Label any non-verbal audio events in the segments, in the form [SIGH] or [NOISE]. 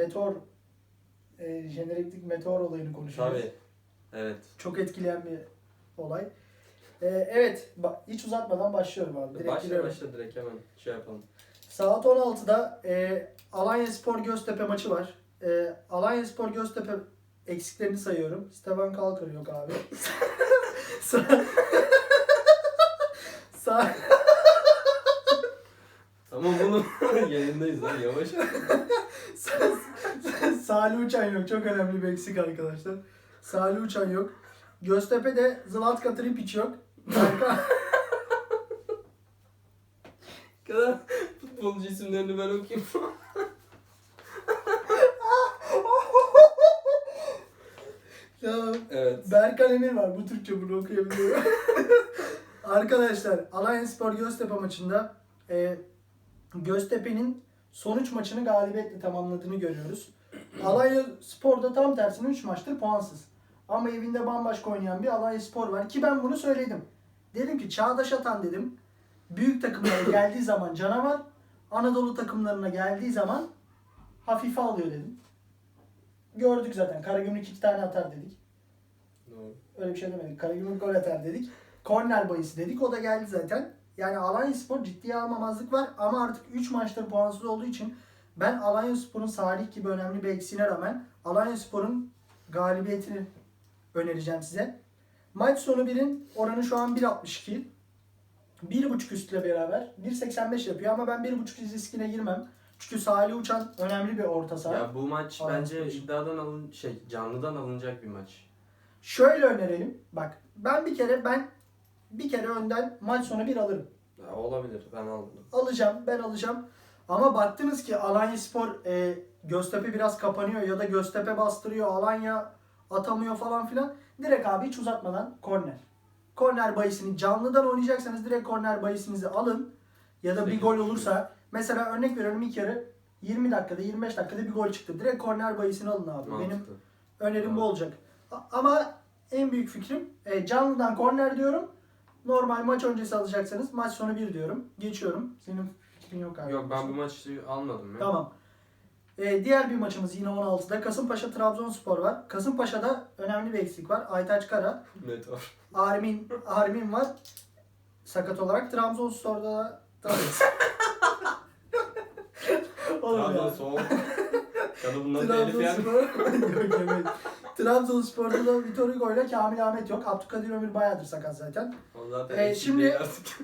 meteor e, jeneriklik meteor olayını konuşuyoruz. Tabii. Evet. Çok etkileyen bir olay. E, evet, ba- hiç uzatmadan başlıyorum abi. Direkt başla giriyorum. başla direkt hemen şey yapalım. Saat 16'da e, Alanya Spor Göztepe maçı var. E, Alanya Spor Göztepe eksiklerini sayıyorum. Steven Kalkar yok abi. [LAUGHS] Sa- [LAUGHS] Sa- Tamam bunu [LAUGHS] yayındayız lan yavaş. Sa- [LAUGHS] Salih Uçan yok. Çok önemli bir eksik arkadaşlar. Salih Uçan yok. Göztepe'de Zlatka Tripic yok. Berkan- [LAUGHS] kadar futbolcu isimlerini ben okuyayım. [LAUGHS] ya evet. Berkan Emir var. Bu Türkçe bunu okuyabiliyorum. Arkadaşlar Alanya Spor Göztepe maçında e, Göztepe'nin sonuç maçını galibiyetle tamamladığını görüyoruz. Alanya Spor'da tam tersine 3 maçtır puansız. Ama evinde bambaşka oynayan bir Alanya Spor var ki ben bunu söyledim. Dedim ki Çağdaş Atan dedim. Büyük takımlara geldiği zaman canavar, Anadolu takımlarına geldiği zaman hafife alıyor dedim. Gördük zaten. Karagümrük iki tane atar dedik. Doğru. Öyle bir şey demedik. Karagümrük gol atar dedik. Korner bayısı dedik. O da geldi zaten. Yani Alanya Spor ciddiye almamazlık var ama artık 3 maçtır puansız olduğu için ben Alanya Spor'un Salih gibi önemli bir eksiğine rağmen Alanya Spor'un galibiyetini önereceğim size. Maç sonu 1'in oranı şu an 1.62. 1.5 üstle beraber 1.85 yapıyor ama ben 1.5 riskine girmem. Çünkü Salih Uçan önemli bir orta saha. Ya bu maç Alanya bence Spor iddiadan alın şey canlıdan alınacak bir maç. Şöyle önerelim. Bak ben bir kere ben bir kere önden maç sonu bir alırım. Ya, olabilir ben aldım. Alacağım ben alacağım. Ama baktınız ki Alanya Spor e, Göztepe biraz kapanıyor ya da Göztepe bastırıyor Alanya atamıyor falan filan. Direkt abi hiç uzatmadan korner. Korner bayisini canlıdan oynayacaksanız direkt korner bayisinizi alın. Ya da bir gol olursa mesela örnek veriyorum ilk yarı 20 dakikada 25 dakikada bir gol çıktı. Direkt korner bayisini alın abi. Benim Mantıklı. Önerim bu olacak. Ama en büyük fikrim e, canlıdan korner diyorum. Normal maç öncesi alacaksanız maç sonu bir diyorum. Geçiyorum. Senin fikrin yok abi. Yok ben bu maçı almadım ya. Tamam. E, diğer bir maçımız yine 16'da. Kasımpaşa Trabzonspor var. Kasımpaşa'da önemli bir eksik var. Aytaç Kara. [LAUGHS] Meteor. Armin, Armin var. Sakat olarak. Trabzonspor'da da... [LAUGHS] Oğlum ya. Trabzon soğuk. Kanı bundan telif yer. Trabzonspor. [LAUGHS] Yok. Trabzonspor'da da Vitor Hugo ile Kamil Ahmet yok. Abdülkadir Ömür bayağıdır sakat zaten. Ee, şimdi- değil artık.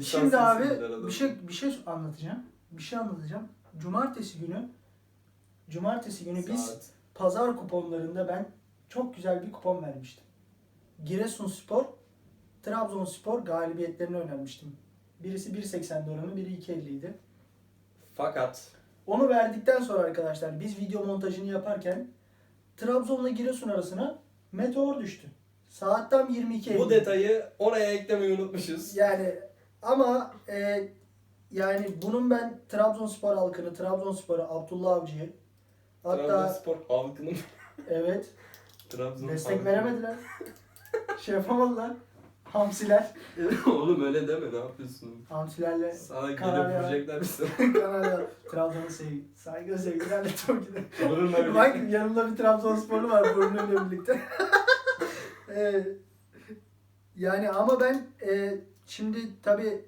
[LAUGHS] Şimdi abi bir şey bir şey anlatacağım. Bir şey anlatacağım. Cumartesi günü Cumartesi günü biz Saat. pazar kuponlarında ben çok güzel bir kupon vermiştim. Giresunspor, Trabzonspor galibiyetlerini önermiştim. Birisi 1.80'di oranı, biri 2.50 idi. Fakat Onu verdikten sonra arkadaşlar biz video montajını yaparken Trabzon'la Giresun arasına meteor düştü. Saat tam 22.50. bu detayı oraya eklemeyi unutmuşuz. Yani ama e, yani bunun ben Trabzonspor halkını, Trabzonspor'u, Abdullah Avcı'yı hatta Trabzonspor halkının evet Trabzon destek halkının- veremediler. şey yapamadılar. Hamsiler. [LAUGHS] Oğlum öyle deme ne yapıyorsun? Hamsilerle Sana Karar gelip ya. vuracaklar [LAUGHS] bizi. kanalya Trabzon'un sevgi, saygı sevgilerle çok gidelim. Vururlar Bak birlikte. yanımda bir Trabzonsporlu var Burnu'yla birlikte. [LAUGHS] Ee, yani ama ben e, şimdi tabi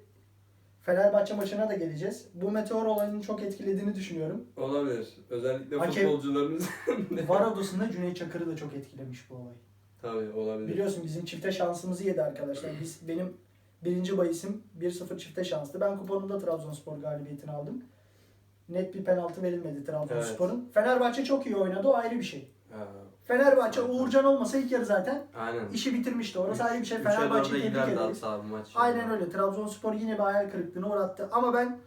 Fenerbahçe maçına da geleceğiz. Bu meteor olayının çok etkilediğini düşünüyorum. Olabilir. Özellikle Hakem- futbolcularımız. Var odasında Cüneyt Çakır'ı da çok etkilemiş bu olay. Tabii olabilir. Biliyorsun bizim çifte şansımızı yedi arkadaşlar. Biz benim birinci bahisim 1-0 çifte şanstı. Ben kuponumda Trabzonspor galibiyetini aldım. Net bir penaltı verilmedi Trabzonspor'un. Fenerbahçe çok iyi oynadı. O ayrı bir şey. Ha, Fenerbahçe. Uğurcan olmasa ilk yarı zaten aynen. işi bitirmişti. Orası ayrı bir şey. Fenerbahçe'yi tebrik ederiz. Aynen öyle. Trabzonspor yine bir hayal kırıklığına uğrattı. Ama ben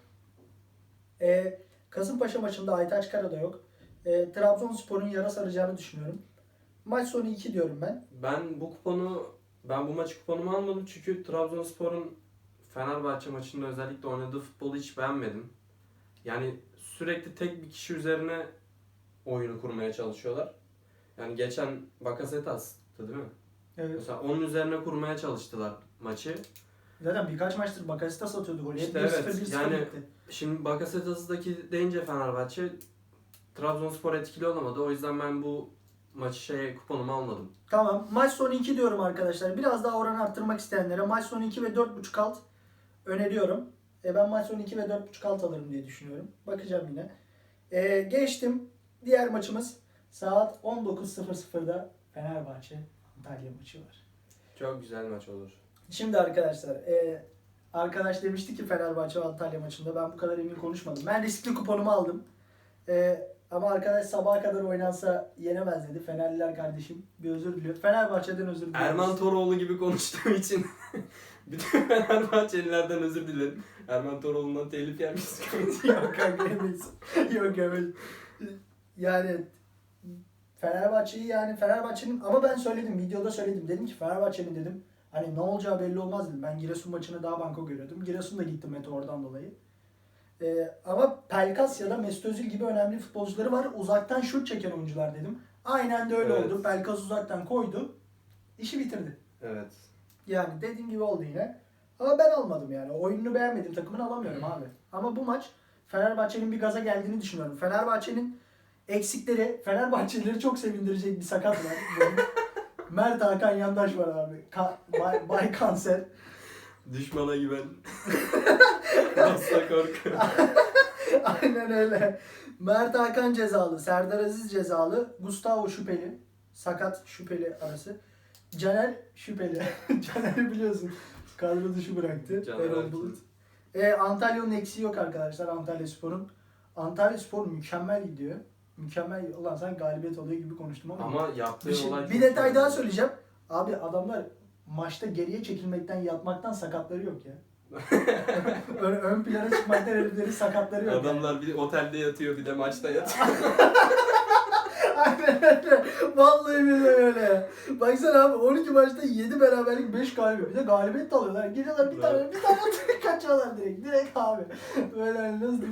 e, Kasımpaşa maçında Aytaç Kara da yok. E, Trabzonspor'un yara saracağını düşünüyorum. Maç sonu 2 diyorum ben. Ben bu kuponu ben bu maçı kuponumu almadım çünkü Trabzonspor'un Fenerbahçe maçında özellikle oynadığı futbolu hiç beğenmedim. Yani sürekli tek bir kişi üzerine oyunu kurmaya çalışıyorlar. Yani geçen Bakasetas'tı değil mi? Evet. Mesela onun üzerine kurmaya çalıştılar maçı. Zaten birkaç maçtır Bakasitas atıyordu golü. İşte Hep 1-0, evet, 1-0 yani- bitti. Şimdi Bakasetas'daki deyince Fenerbahçe Trabzonspor etkili olamadı. O yüzden ben bu maçı şey kuponumu almadım. Tamam. Maç sonu 2 diyorum arkadaşlar. Biraz daha oranı arttırmak isteyenlere maç sonu 2 ve 4.5 alt öneriyorum. E ben maç sonu 2 ve 4.5 alt alırım diye düşünüyorum. Bakacağım yine. E, geçtim. Diğer maçımız saat 19.00'da Fenerbahçe Antalya maçı var. Çok güzel maç olur. Şimdi arkadaşlar e, arkadaş demişti ki Fenerbahçe Antalya maçında ben bu kadar emin konuşmadım. Ben riskli kuponumu aldım. E, ama arkadaş sabaha kadar oynansa yenemez dedi. Fenerliler kardeşim bir özür diliyor. Fenerbahçe'den özür diliyoruz. Erman Toroğlu gibi konuştuğum için [LAUGHS] bütün Fenerbahçelilerden özür dilerim. Erman Toroğlu'ndan telif yer miyiz? [LAUGHS] Yok kanka yemeyiz. Yok yemeyiz. Yani Fenerbahçe'yi yani Fenerbahçe'nin ama ben söyledim videoda söyledim dedim ki Fenerbahçe'nin dedim hani ne olacağı belli olmaz dedim. Ben Giresun maçını daha banko görüyordum. Giresun da gitti Meteor'dan dolayı. Ee, ama Pelkas ya da Mesut Özil gibi önemli futbolcuları var. Uzaktan şut çeken oyuncular dedim. Aynen de öyle Evet. oldu. Pelkas uzaktan koydu. işi bitirdi. evet. Yani dediğim gibi oldu yine. Ama ben almadım yani. Oyununu beğenmedim. Takımını alamıyorum abi. Ama bu maç Fenerbahçe'nin bir gaza geldiğini düşünüyorum. Fenerbahçe'nin eksikleri, Fenerbahçelileri çok sevindirecek bir sakat var. [LAUGHS] Mert Hakan Yandaş var abi. Ka- Bay, Bay Kanser. Düşmana güven. [LAUGHS] Asla korku. [LAUGHS] Aynen öyle. Mert Hakan cezalı, Serdar Aziz cezalı, Gustavo şüpheli, sakat şüpheli arası. Caner şüpheli. [LAUGHS] Caner'i biliyorsun. Kadro dışı bıraktı. Caner Erol. Bulut. E, Antalya'nın eksiği yok arkadaşlar Antalya Spor'un. Antalya Spor mükemmel gidiyor. Mükemmel. Ulan sen galibiyet oluyor gibi konuştum ama. Ama yaptığı bir, şey- olay bir detay daha söyleyeceğim. Abi adamlar maçta geriye çekilmekten yatmaktan sakatları yok ya. [LAUGHS] ön, ön plana çıkmaktan heriflerin sakatları yok. yani. Adamlar bir otelde yatıyor bir de maçta yatıyor. [LAUGHS] Aynen öyle. Vallahi billahi öyle. Baksana abi 12 maçta 7 beraberlik 5 galibiyet. Bir de galibiyet de alıyorlar. Geliyorlar bir tane bir tane [LAUGHS] kaçıyorlar direkt. Direkt abi. Böyle nasıl.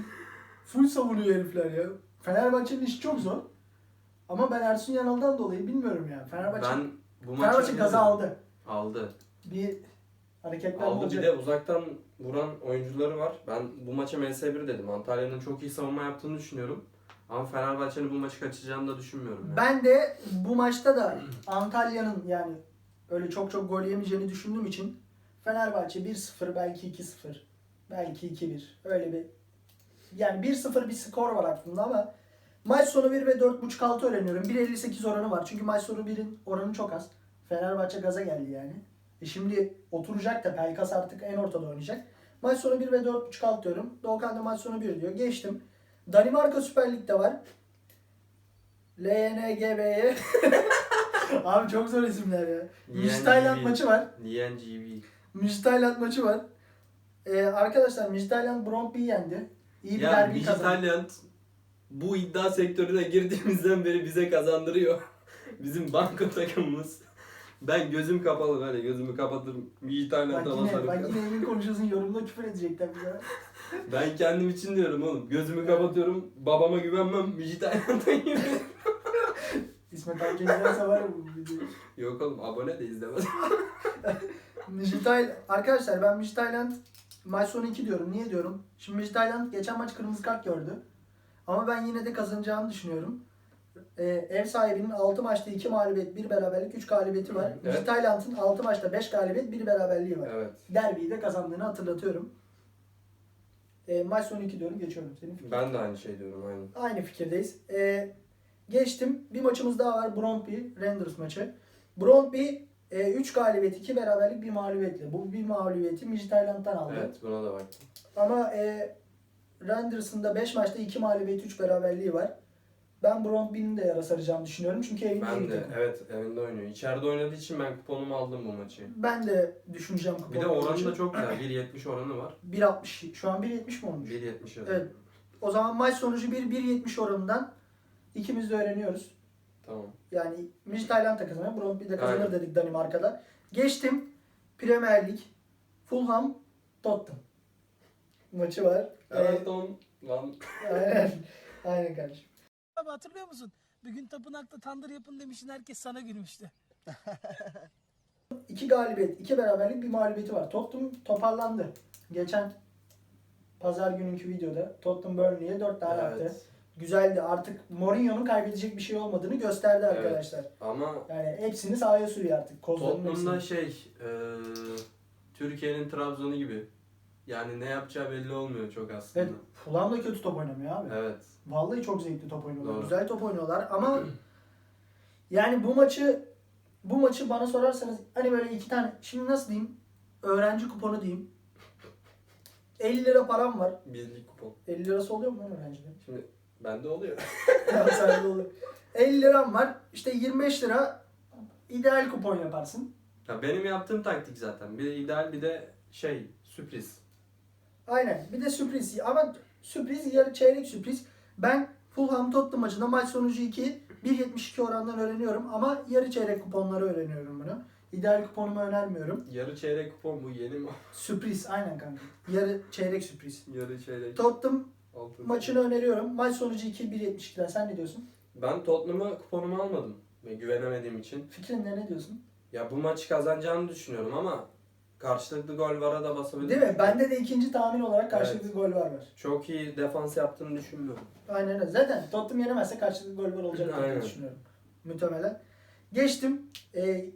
Full savunuyor herifler ya. Fenerbahçe'nin işi çok zor. Ama ben Ersun Yanal'dan dolayı bilmiyorum yani. Fenerbahçe, ben bu maçı Fenerbahçe gaza aldı. Aldı. Bir hareketler Aldı bir de uzaktan vuran oyuncuları var. Ben bu maça MS1 dedim. Antalya'nın çok iyi savunma yaptığını düşünüyorum. Ama Fenerbahçe'nin bu maçı kaçıracağını da düşünmüyorum. Yani. Ben de bu maçta da Antalya'nın yani öyle çok çok gol yemeyeceğini düşündüğüm için Fenerbahçe 1-0 belki 2-0 belki 2-1 öyle bir yani 1-0 bir skor var aklımda ama maç sonu 1 ve 4.5 altı öğreniyorum. 1.58 oranı var. Çünkü maç sonu 1'in oranı çok az. Fenerbahçe gaza geldi yani. E şimdi oturacak da Pelkas artık en ortada oynayacak. Maç sonu 1 ve 4.5 alt diyorum. Doğukan da maç sonu 1 diyor. Geçtim. Danimarka Süper Lig'de var. LNGB'ye. [LAUGHS] Abi çok zor isimler ya. Midtjylland maçı var. LNGB. Midtjylland maçı var. Ee, arkadaşlar Midtjylland Brøndby'yi yendi. İyi bir Ya derbi kazandı. Midtjylland bu iddia sektörüne girdiğimizden beri bize kazandırıyor. [LAUGHS] Bizim banko takımımız. Ben gözüm kapalı böyle gözümü kapatırım. Bak Midtjylland'a yine, basarım. bak yine emin konuşuyorsun yorumda küfür edecekler bize. [LAUGHS] Ben kendim için diyorum oğlum. Gözümü kapatıyorum. Babama güvenmem. Midtjylland'a güvenirim. [LAUGHS] İsmet Hakkı izlerse var ya bu videoyu. Yok oğlum abone de izlemez. [LAUGHS] Midtjylland, arkadaşlar ben Midtjylland maç sonu 2 diyorum. Niye diyorum? Şimdi Midtjylland geçen maç kırmızı kart gördü. Ama ben yine de kazanacağını düşünüyorum. Ee, ev sahibinin 6 maçta 2 mağlubiyet, 1 beraberlik, 3 galibiyeti var. Evet. Midtjylland'ın 6 maçta 5 galibiyet, 1 beraberliği var. evet. Derbiyi de kazandığını hatırlatıyorum. Ee, maç sonu 2 diyorum. Geçiyorum senin fikrin. Ben de aynı şey diyorum aynen. Aynı fikirdeyiz. Ee, geçtim. Bir maçımız daha var. Brøndby Rangers maçı. Brøndby 3 galibiyet, 2 beraberlik, 1 mağlubiyetle. Bu bir mağlubiyeti Midtjylland'dan aldı. Evet buna da baktım. Ama e, Rangers'ın da 5 maçta 2 mağlubiyet, 3 beraberliği var. Ben Brøndby'nin de yara saracağını düşünüyorum. Çünkü evinde Ben de takım. evet evinde oynuyor. İçeride oynadığı için ben kuponumu aldım bu maçı. Ben de düşüneceğim Bir de kuponu oranı da çok güzel. 1.70 oranı var. 1.60. Şu an 1.70 mi olmuş? 1.70 yazıyor. Evet. O zaman maç sonucu 1-1.70 oranından ikimiz de öğreniyoruz. Tamam. Yani Midtjylland da kazanır, Brøndby de kazanır Aynen. dedik Danimarka'da. Geçtim Premier Lig. Fulham Tottenham maçı var. Evet on lan. Ee, [LAUGHS] aynen. Aynen kardeşim. Abi hatırlıyor musun? Bir gün tapınakta tandır yapın demiştin herkes sana gülmüştü. [LAUGHS] İki galibiyet, iki beraberlik, bir mağlubiyeti var. Tottenham toparlandı. Geçen pazar gününkü videoda Tottenham Burnley'e 4 tane attı. Evet. güzeldi. Artık Mourinho'nun kaybedecek bir şey olmadığını gösterdi Evet. arkadaşlar. Ama Yani hepsini sahaya sürüyor artık. Tottenham'da hepsini. şey e, Türkiye'nin Trabzon'u gibi. Yani ne yapacağı belli olmuyor çok aslında. Evet, Fulham da kötü top oynamıyor abi. Evet. Vallahi çok zevkli top oynuyorlar. Doğru. Güzel top oynuyorlar ama [CLEARS THROAT] yani bu maçı bu maçı bana sorarsanız hani böyle iki tane şimdi nasıl diyeyim? Öğrenci kuponu diyeyim. 50 lira param var. Birlik kupon. 50 lirası oluyor mu lan öğrencilerin? Şimdi bende oluyor. [LAUGHS] Ya sende oluyor. 50 liram var. İşte 25 lira ideal kupon yaparsın. Ya benim yaptığım taktik zaten. Bir de ideal bir de şey sürpriz. Aynen. Bir de sürpriz. Ama sürpriz yarı çeyrek sürpriz. Ben Fulham Tottenham maçında maç sonucu 2 1.72 orandan öğreniyorum ama yarı çeyrek kuponları öğreniyorum bunu. İdeal kuponumu önermiyorum. Yarı çeyrek kupon bu yeni mi? [LAUGHS] Sürpriz aynen kanka. Yarı çeyrek sürpriz. Yarı çeyrek. Tottenham altın. maçını öneriyorum. Maç sonucu 2 1.72'den sen ne diyorsun? Ben Tottenham'a kuponumu almadım. Ve güvenemediğim için. Fikrin ne ne diyorsun? Ya bu maçı kazanacağını düşünüyorum ama karşılıklı gol vara da basabilir. Değil mi? Bende de ikinci tahmin olarak karşılıklı gol var var. Çok iyi defans yaptığını düşünmüyorum. Aynen öyle. Zaten Tottenham yenemezse karşılıklı gol var olacak diye Aynen. düşünüyorum. Muhtemelen. Geçtim. Ee,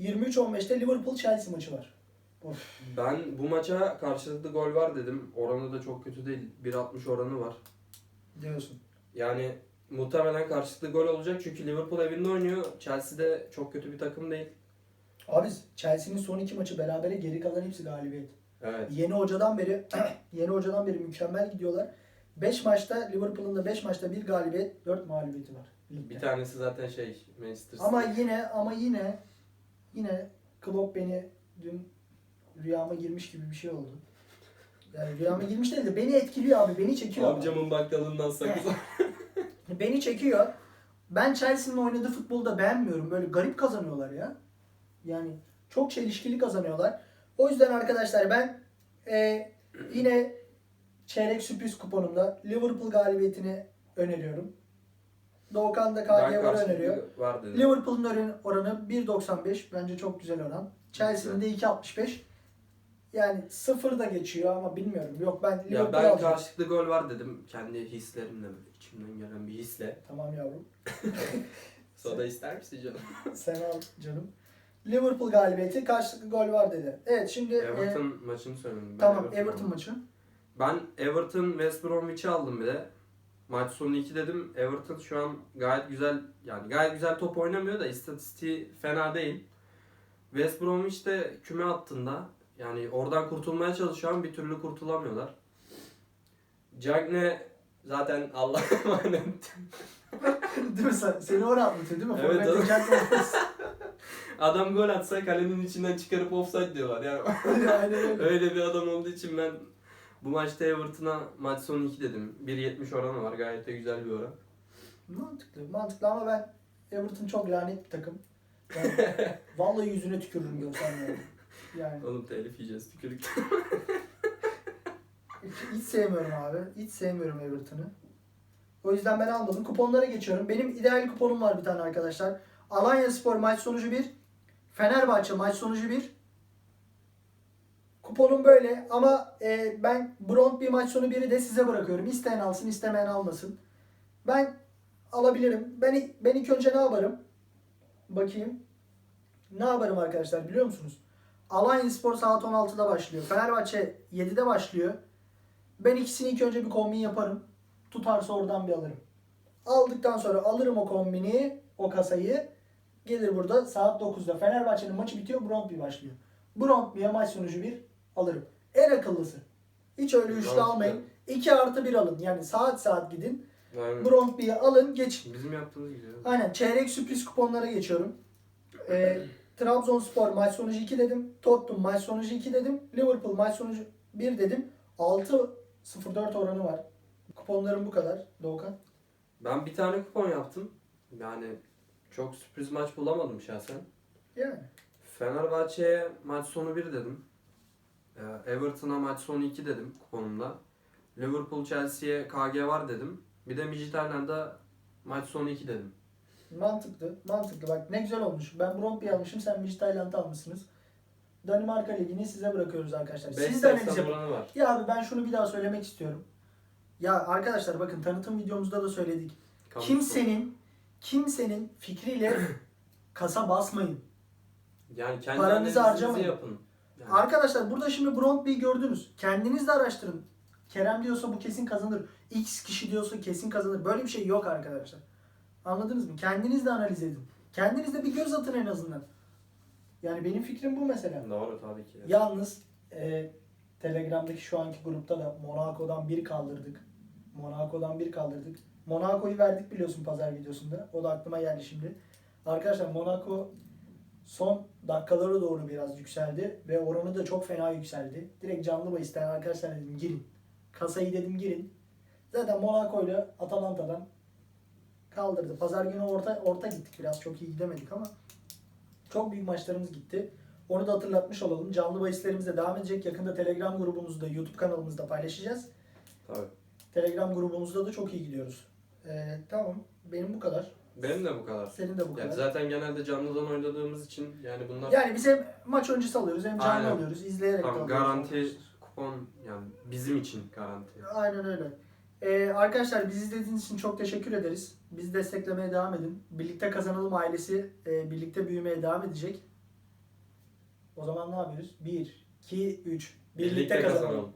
23-15'te Liverpool Chelsea maçı var. Of. Ben bu maça karşılıklı gol var dedim. Oranı da çok kötü değil. 1.60 oranı var. Diyorsun. Yani muhtemelen karşılıklı gol olacak çünkü Liverpool evinde oynuyor. Chelsea de çok kötü bir takım değil. Abi Chelsea'nin son iki maçı berabere geri kalan hepsi galibiyet. Evet. Yeni hocadan beri [CLEARS THROAT] yeni hocadan beri mükemmel gidiyorlar. 5 maçta Liverpool'un da 5 maçta bir galibiyet, 4 mağlubiyeti var. ligde. Bir tanesi zaten şey Manchester City. Ama yine ama yine yine Klopp beni dün rüyama girmiş gibi bir şey oldu. Yani rüyama girmiş değil de beni etkiliyor abi. Beni çekiyor. Amcamın bakkalından sakız. [LAUGHS] Beni çekiyor. Ben Chelsea'nin oynadığı futbolu da beğenmiyorum. Böyle garip kazanıyorlar ya. Yani çok çelişkili kazanıyorlar. O yüzden arkadaşlar ben e, yine çeyrek sürpriz kuponumda Liverpool galibiyetini öneriyorum. Doğukan da ben KG var karşılıklı öneriyor. Liverpool'un oran- oranı 1.95. Bence çok güzel oran. Chelsea'nin de 2.65. Yani sıfır da geçiyor ama bilmiyorum. Yok ben Ya Liverpool ben alacağım. karşılıklı gol var dedim. Kendi hislerimle içimden gelen bir hisle. Tamam yavrum. [LAUGHS] Soda ister misin canım? Sen al canım. Liverpool galibiyeti karşılıklı gol var dedi. Evet şimdi e, Everton maçını söyledim. Ben tamam Everton Everton maçı. Ben Everton West Bromwich'i aldım bir de. Maç sonu 2 dedim. Everton şu an gayet güzel yani gayet güzel top oynamıyor da istatistiği fena değil. West Bromwich de küme hattında. Yani oradan kurtulmaya çalışıyor ama bir türlü kurtulamıyorlar. Cagne zaten Allah'a [LAUGHS] emanet. değil mi sen? Seni oraya anlatıyor değil mi? Evet, [LAUGHS] Adam gol atsa kalenin içinden çıkarıp offside diyorlar. Yani [LAUGHS] Aynen öyle. öyle bir adam olduğu için ben bu maçta Everton'a maç sonu 2 dedim. 1.70 oranı var. Gayet de güzel bir oran. Mantıklı. Mantıklı ama ben Everton çok lanet bir takım. Yani, [LAUGHS] vallahi yüzüne tükürürüm görsem yani. Yani Oğlum telif yiyeceğiz tükürük. [LAUGHS] hiç, hiç sevmiyorum abi. Hiç sevmiyorum Everton'ı. O yüzden ben almadım. Kuponlara geçiyorum. Benim ideal kuponum var bir tane arkadaşlar. Alanya Spor maç sonucu 1. Fenerbahçe maç sonucu 1. Kuponum böyle ama e, ben Bront bir maç sonu 1'i de size bırakıyorum. İsteyen alsın, istemeyen almasın. Ben alabilirim. Ben ben ilk önce ne yaparım? Bakayım. Ne yaparım arkadaşlar biliyor musunuz? Alanya Spor saat 16'da başlıyor. Fenerbahçe 7'de başlıyor. Ben ikisini ilk önce bir kombin yaparım. Tutarsa oradan bir alırım. Aldıktan sonra alırım o kombini, o kasayı. Gelir burada saat 9'da Fenerbahçe'nin maçı bitiyor, Brondby başlıyor. Brondby'ye maç sonucu 1 alırım. En akıllısı. Hiç öyle üçlü almayın. 2 artı 1 alın. Yani saat saat gidin. Aynen. Alın, geçin. Bizim yaptığımız gibi. Aynen çeyrek sürpriz kuponlara geçiyorum. Ee, Trabzonspor maç sonucu 2 dedim. Tottenham maç sonucu 2 dedim. Liverpool maç sonucu 1 dedim. 6-0-4 oranı var. Kuponlarım bu kadar. Doğukan. Ben bir tane kupon yaptım. Yani çok sürpriz maç bulamadım şahsen. Yani. Fenerbahçe'ye maç sonu 1 dedim. Everton'a maç sonu 2 dedim kuponumda. Liverpool Chelsea'ye KG var dedim. Bir de Midtjylland'a maç sonu 2 dedim. Mantıklı. Mantıklı. Bak ne güzel olmuş. Ben Bromby almışım. Sen Midtjylland'ı almışsınız. Danimarka Ligi'ni size bırakıyoruz arkadaşlar. Siz de 5.80 analiz yapın. oranı var. Ya abi ben şunu bir daha söylemek istiyorum. Ya arkadaşlar bakın tanıtım videomuzda da söyledik. Kamu Kimsenin kimsenin fikriyle [CLEARS THROAT] kasa basmayın. Yani kendi Paranızı harcamayın. yapın. Yani Arkadaşlar burada şimdi Brondby'yi gördünüz. Kendiniz de araştırın. Kerem diyorsa bu kesin kazanır. X kişi diyorsa kesin kazanır. Böyle bir şey yok arkadaşlar. Anladınız mı? Kendiniz de analiz edin. Kendiniz de bir göz atın en azından. Yani benim fikrim bu mesela. Doğru tabii ki. Yalnız e, Telegram'daki şu anki grupta da Monaco'dan bir kaldırdık. Monaco'dan bir kaldırdık. Monaco'yu verdik biliyorsun pazar videosunda. O da aklıma geldi şimdi. Arkadaşlar Monaco son dakikalara doğru biraz yükseldi ve oranı da çok fena yükseldi. Direkt canlı bahisten arkadaşlar dedim girin. Kasayı dedim girin. Zaten Monaco ile Atalanta'dan kaldırdı. Pazar günü orta orta gittik biraz çok iyi gidemedik ama çok büyük maçlarımız gitti. Onu da hatırlatmış olalım. Canlı bahislerimiz de devam edecek. Yakında Telegram grubumuzda, YouTube kanalımızda paylaşacağız. Tabii. Telegram grubumuzda da çok iyi gidiyoruz. Ee, tamam. Benim bu kadar. Benim de bu kadar. Senin de bu Yani kadar. zaten genelde canlıdan oynadığımız için yani bunlar Yani biz hem maç öncesi alıyoruz hem canlı Aynen. alıyoruz. izleyerek de tam alıyoruz. garanti kupon yani bizim için garanti. Aynen öyle. Ee, arkadaşlar bizi izlediğiniz için çok teşekkür ederiz. Bizi desteklemeye devam edin. Birlikte kazanalım ailesi e, birlikte büyümeye devam edecek. O zaman ne yapıyoruz? 1, 2, 3. Birlikte, kazanalım.